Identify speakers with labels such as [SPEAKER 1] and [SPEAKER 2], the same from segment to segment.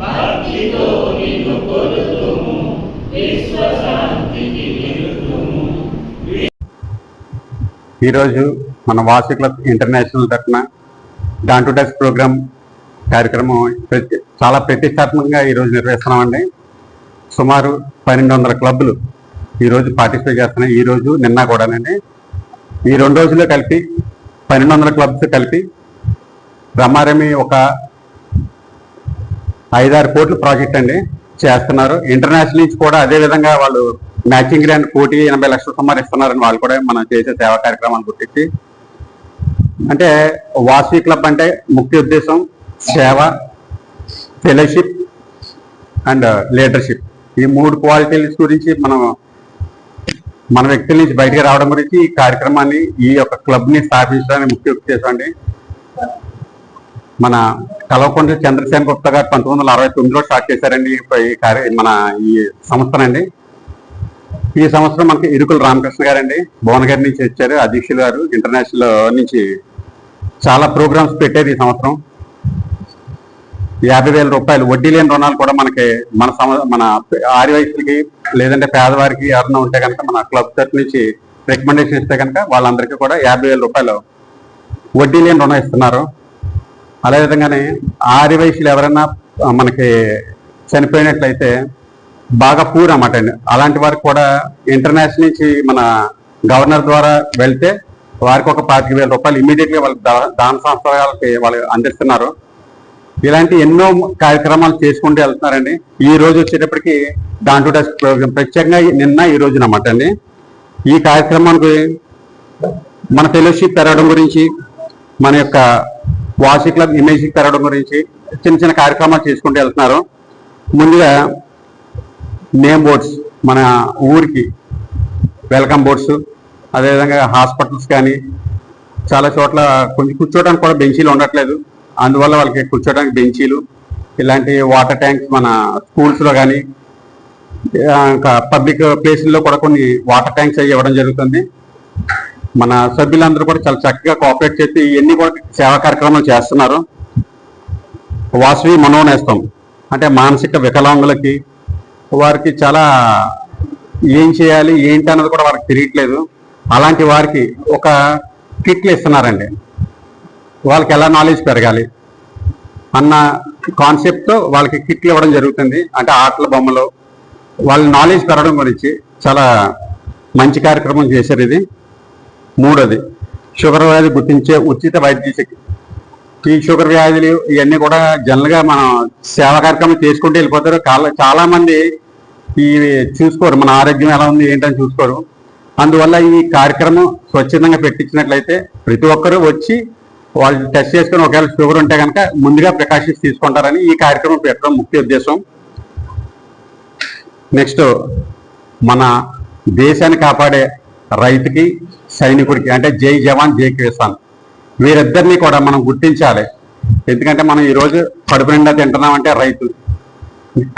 [SPEAKER 1] భక్తితో నిన్ను కొలుతుము విశ్వశాంతికి నిలుతుము. ఈరోజు మన వాసి క్లబ్ ఇంటర్నేషనల్ తరఫున డాన్ టు డెస్క్ ప్రోగ్రామ్ కార్యక్రమం ప్రతి- చాలా ప్రతిష్టాత్మకంగా ఈరోజు నిర్వహిస్తున్నామండి. సుమారు పన్నెండు వందల క్లబ్లు ఈరోజు పార్టిసిపేట్ చేస్తున్నాయి. ఈరోజు నిన్న కూడానండి. ఈ రెండు రోజుల్లో కలిపి పన్నెండు వందల క్లబ్స్ కలిపి రమారమి ఒక ఐదారు కోట్ల ప్రాజెక్ట్ అండి చేస్తున్నారు. ఇంటర్నేషనల్ నుంచి కూడా అదే విధంగా వాళ్ళు మ్యాచింగ్ గ్రాండ్ కోటి ఎనభై లక్షల సుమారు ఇస్తున్నారని వాళ్ళు కూడా మనం చేసే సేవా కార్యక్రమాలు గుర్తించి అంటే వాసవి క్లబ్ అంటే ముఖ్య ఉద్దేశం సేవ ఫెలోషిప్ అండ్ లీడర్షిప్ ఈ మూడు క్వాలిటీస్ గురించి మనం మన వ్యక్తుల నుంచి బయటకు రావడం గురించి ఈ కార్యక్రమాన్ని ఈ యొక్క క్లబ్ని స్థాపించడానికి ముఖ్య ఉద్దేశం అండి. మన కలవకొండ చంద్రసేన గుప్తా గారు పంతొమ్మిది వందల అరవై తొమ్మిదిలో స్టార్ట్ చేశారండి ఈ కార్య మన ఈ సంస్థనండి. ఈ సంవత్సరం మనకి ఇరుకుల రామకృష్ణ గారండి. భువనగిరి నుంచి వచ్చారు అధ్యక్షులు గారు ఇంటర్నేషనల్ నుంచి చాలా ప్రోగ్రామ్స్ పెట్టారు ఈ సంవత్సరం. యాభై వేల రూపాయలు వడ్డీ లేని రుణాలు కూడా మనకి మన సమ మన ఆరి వయసులకి లేదంటే పేదవారికి ఎవరైనా ఉంటే కనుక మన క్లబ్ తరఫు నుంచి రికమెండేషన్ ఇస్తే కనుక వాళ్ళందరికీ కూడా యాభై వేల రూపాయలు వడ్డీ లేని రుణం ఇస్తున్నారు. అదేవిధంగానే ఆరి వయసులు ఎవరైనా మనకి చనిపోయినట్లయితే బాగా పూర్ అన్నమాట అండి. అలాంటి వారికి కూడా ఇంటర్నేషనల్ నుంచి మన గవర్నర్ ద్వారా వెళ్తే వారికి ఒక పాతిక వేల రూపాయలు ఇమీడియట్గా వాళ్ళకి దాన సంస్థలకి వాళ్ళు అందిస్తున్నారు. ఇలాంటి ఎన్నో కార్యక్రమాలు చేసుకుంటూ వెళ్తున్నారండి. ఈ రోజు వచ్చేటప్పటికి దాంట్లో డెస్క్ ప్రత్యేకంగా నిన్న ఈ రోజున అన్నమాట అండి. ఈ కార్యక్రమానికి మన ఫెలోషిప్ పెరగడం గురించి మన యొక్క వాసి క్లబ్ ఇమేజ్ పెరగడం గురించి చిన్న చిన్న కార్యక్రమాలు చేసుకుంటూ వెళ్తున్నారు. ముందుగా నేమ్ బోర్డ్స్ మన ఊరికి వెల్కమ్ బోర్డ్స్ అదేవిధంగా హాస్పిటల్స్ కానీ చాలా చోట్ల కొంచెం కూర్చోవడానికి కూడా బెంచీలు ఉండట్లేదు. అందువల్ల వాళ్ళకి కూర్చోవడానికి బెంచీలు ఇలాంటి వాటర్ ట్యాంక్స్ మన స్కూల్స్లో కానీ ఇంకా పబ్లిక్ ప్లేసుల్లో కూడా కొన్ని వాటర్ ట్యాంక్స్ అవి ఇవ్వడం జరుగుతుంది. మన సభ్యులందరూ కూడా చాలా చక్కగా కోఆపరేట్ చేసి ఇవన్నీ కూడా సేవా కార్యక్రమాలు చేస్తున్నారు. వాసవి మనోనేస్తాం అంటే మానసిక వికలాంగులకి వారికి చాలా ఏం చేయాలి ఏంటి అన్నది కూడా వారికి తెలియట్లేదు. అలాంటి వారికి ఒక కిట్లు ఇస్తున్నారండి. వాళ్ళకి ఎలా నాలెడ్జ్ పెరగాలి? అన్న కాన్సెప్ట్తో వాళ్ళకి కిట్లు ఇవ్వడం జరుగుతుంది. అంటే ఆటల బొమ్మలు. వాళ్ళ నాలెడ్జ్ పెరగడం గురించి చాలా మంచి కార్యక్రమం చేశారు ఇది. మూడోది షుగర్ వ్యాధి గుర్తించే ఉచిత వైద్య చికి- షుగర్ వ్యాధులు ఇవన్నీ కూడా జనరల్గా మనం సేవా కార్యక్రమం చేసుకుంటూ వెళ్ళిపోతారు. చాలా- మంది ఈ చూసుకోరు. మన ఆరోగ్యం ఎలా ఉంది ఏంటని చూసుకోరు. అందువల్ల ఈ కార్యక్రమం స్వచ్ఛందంగా పెట్టించినట్లయితే ప్రతి ఒక్కరూ వచ్చి వాళ్ళు టెస్ట్ చేసుకుని ఒకవేళ షుగర్ ఉంటే కనుక ముందుగా ప్రికాషన్స్ తీసుకుంటారని ఈ కార్యక్రమం పెట్టడం ముఖ్య ఉద్దేశం. నెక్స్ట్ మన దేశాన్ని కాపాడే రైతుకి సైనికుడికి అంటే జై జవాన్ జై కిసాన్. వీరిద్దరిని కూడా మనం గుర్తించాలి. ఎందుకంటే మనం ఈరోజు కడుపు నిండా తింటున్నామంటే రైతు.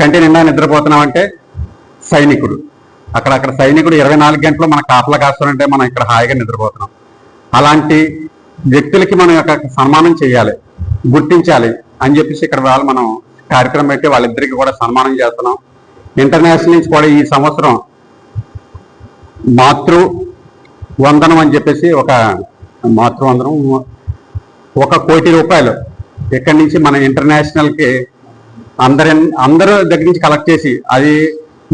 [SPEAKER 1] కంటి నిండా నిద్రపోతున్నామంటే సైనికుడు. అక్కడ అక్కడ సైనికుడు ఇరవై నాలుగు గంటలు మన కాపలా కాస్తానంటే మనం ఇక్కడ హాయిగా నిద్రపోతున్నాం. అలాంటి వ్యక్తులకి మనం యొక్క సన్మానం చేయాలి గుర్తించాలి అని చెప్పేసి ఇక్కడ వాళ్ళు మనం కార్యక్రమం పెట్టి వాళ్ళిద్దరికి కూడా సన్మానం చేస్తున్నాం. ఇంటర్నేషనల్ నుంచి కూడా ఈ సంవత్సరం మాతృ వందనం అని చెప్పేసి ఒక మాతృ వందనం ఒక కోటి రూపాయలు. ఇక్కడి నుంచి మన ఇంటర్నేషనల్కి అందరి అందరూ దగ్గర నుంచి కలెక్ట్ చేసి అది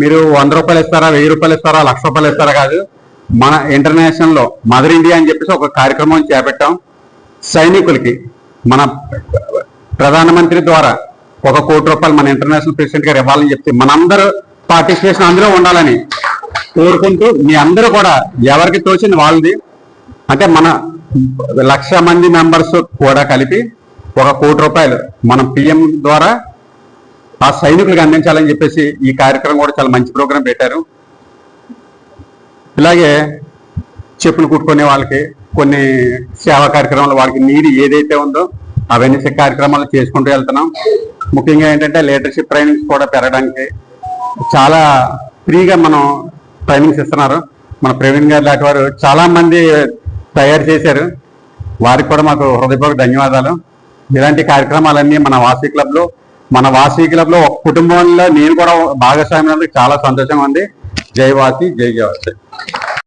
[SPEAKER 1] మీరు వంద రూపాయలు ఇస్తారా వెయ్యి రూపాయలు ఇస్తారా లక్ష రూపాయలు ఇస్తారా కాదు. మన ఇంటర్నేషనల్లో మదర్ ఇండియా అని చెప్పేసి ఒక కార్యక్రమం చేపట్టాం. సైనికులకి మన ప్రధానమంత్రి ద్వారా ఒక కోటి రూపాయలు మన ఇంటర్నేషనల్ ప్రెసిడెంట్ గారు ఇవ్వాలని చెప్తే మనందరూ పార్టిసిపేషన్ అందులో ఉండాలని కోరుకుంటూ మీ అందరూ కూడా ఎవరికి తోచింది వాళ్ళది. అంటే మన లక్ష మంది మెంబర్స్ కూడా కలిపి ఒక కోటి రూపాయలు మనం పిఎం ద్వారా ఆ సైనికులకు అందించాలని చెప్పేసి ఈ కార్యక్రమం కూడా చాలా మంచి ప్రోగ్రాం పెట్టారు. ఇలాగే చెప్పులు కుట్టుకునే వాళ్ళకి కొన్ని సేవా కార్యక్రమాలు వాళ్ళకి నీరు ఏదైతే ఉందో అవన్నీ కార్యక్రమాలు చేసుకుంటూ వెళ్తున్నాం. ముఖ్యంగా ఏంటంటే లీడర్షిప్ ట్రైనింగ్స్ కూడా పెరగడానికి చాలా ఫ్రీగా మనం ట్రైనింగ్స్ ఇస్తున్నారు. మన ప్రవీణ్ గారు లాంటి వారు చాలామంది తయారు చేశారు. వారికి కూడా మాకు హృదయపూర్వక ధన్యవాదాలు. ఇలాంటి కార్యక్రమాలన్నీ మన వాసీ క్లబ్లో మన వాసీ క్లబ్లో ఒక కుటుంబంలో నేను కూడా భాగస్వామ్యం చాలా సంతోషంగా ఉంది. జై వాసి జై జవాసి